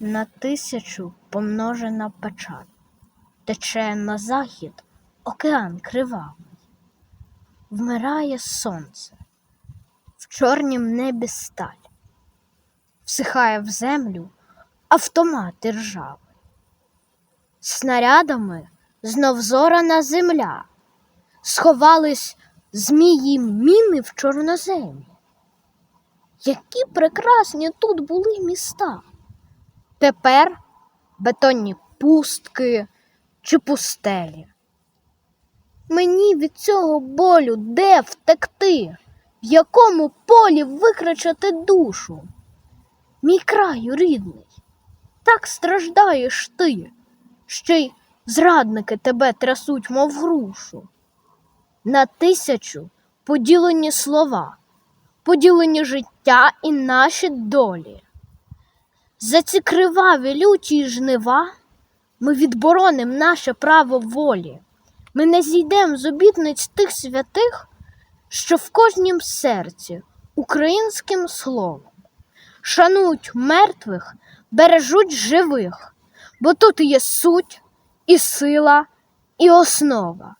на тисячу помножена печаль, тече на захід океан кривавий, вмирає сонце, в чорнім небі сталь, всихає в землю автомат ржавий. Снарядами знов зорана земля, сховались змії міни в чорноземі. Які прекрасні тут були міста. Тепер бетонні пустки чи пустелі. Мені від цього болю де втекти, в якому полі викричати душу. Мій краю рідний, так страждаєш ти, ще й зрадники тебе трясуть, мов грушу. На тисячу поділені слова, поділені життя і наші долі. За ці криваві люті жнива ми відбороним наше право волі. Ми не зійдем з обітниць тих святих, що в кожнім серці українським словом шанують мертвих, бережуть живих, бо тут є суть і сила, і основа.